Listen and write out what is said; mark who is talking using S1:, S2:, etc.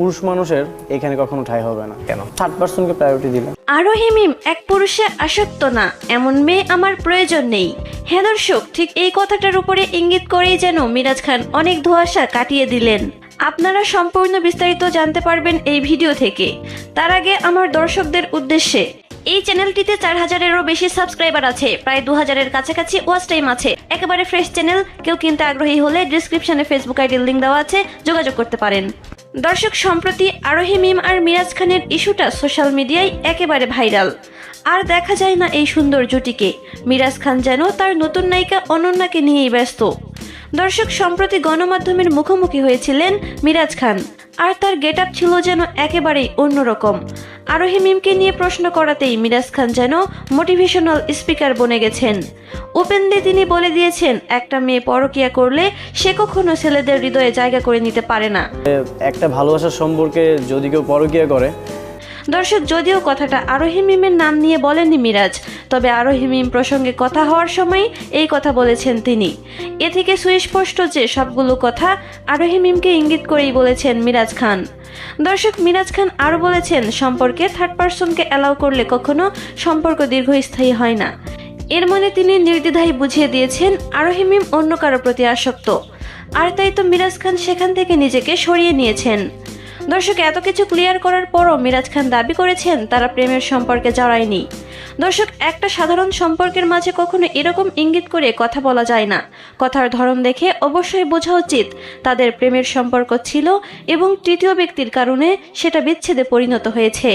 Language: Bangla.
S1: পুরুষ মানুষের এখানে কখনো ঠাই হবে না।
S2: কেন?
S1: থার্ড পার্সনকে প্রায়োরিটি দিলাম।
S3: আরোহী মিম এক পুরুষে আসক্ত না এমন মেয়ে আমার প্রয়োজন নেই। হ্যাঁ দর্শক ঠিক এই কথাটার উপরে ইঙ্গিত করেই যেন মিরাজ খান অনেক ধোঁয়াশা কাটিয়ে দিলেন। আপনারা সম্পূর্ণ বিস্তারিত জানতে পারবেন এই ভিডিও থেকে। তার আগে আমার দর্শকদের উদ্দেশ্যে এই চ্যানেলটিতে চার হাজারেরও বেশি সাবস্ক্রাইবার আছে প্রায় দু হাজারের কাছাকাছি ওয়াচ টাইম আছে। একেবারে ফ্রেশ চ্যানেল কেউ কিনতে আগ্রহী হলে ডিসক্রিপশনে ফেসবুক আইডির লিঙ্ক দেওয়া আছে যোগাযোগ করতে পারেন। দর্শক, সম্প্রতি আরোহী মিম আর মিরাজ খানের ইস্যুটা সোশ্যাল মিডিয়ায় একেবারে ভাইরাল। আর দেখা যায় না এই সুন্দর জুটিকে। মিরাজ খান যেন তার নতুন নায়িকা অনন্যাকে নিয়েই ব্যস্ত। দর্শক, সম্প্রতি গণমাধ্যমের মুখোমুখি হয়েছিলেন মিরাজ খান। আর তার গেট ছিল যেন একেবারেই অন্যরকম। আরোহী মিমকে নিয়ে প্রশ্ন করাতেই মিরাজ খান যেন মোটিভেশনাল স্পিকার বনে গেছেন। ওপেনলি তিনি বলে দিয়েছেন একটা মেয়ে পরকিয়া করলে সে কখনো ছেলেদের হৃদয়ে জায়গা করে নিতে পারে না।
S1: একটা ভালোবাসার সম্পর্কে যদি কেউ পরকিয়া করে।
S3: দর্শক যদিও কথাটা আরোহী মিমের নাম নিয়ে বলেননি মিরাজ তবে আরোহী মিম প্রসঙ্গে কথা হওয়ার সময় এই কথা বলেছেন তিনি। এ থেকে সুস্পষ্ট যে সবগুলো কথা আরোহী মিমকে ইঙ্গিত করেই বলেছেন মিরাজ খান। দর্শক, মিরাজ খান আরও বলেছেন, সম্পর্কে থার্ড পার্সনকে অ্যালাউ করলে কখনো সম্পর্ক দীর্ঘস্থায়ী হয় না। এর মানে তিনি নির্দ্বিধায় বুঝিয়ে দিয়েছেন আরোহী মিম অন্য কারও প্রতি আসক্ত। আর তাই তো মিরাজ খান সেখান থেকে নিজেকে সরিয়ে নিয়েছেন। দর্শক, এত কিছু ক্লিয়ার করার পরও মিরাজ খান দাবি করেছেন, তারা প্রেমের সম্পর্কে জড়ায়নি। দর্শক, একটা সাধারণ সম্পর্কের মাঝে কখনো এরকম ইঙ্গিত করে কথা বলা যায় না। কথার ধরন দেখে অবশ্যই বোঝা উচিত তাদের প্রেমের সম্পর্ক ছিল এবং তৃতীয় ব্যক্তির কারণে সেটা বিচ্ছেদে পরিণত হয়েছে।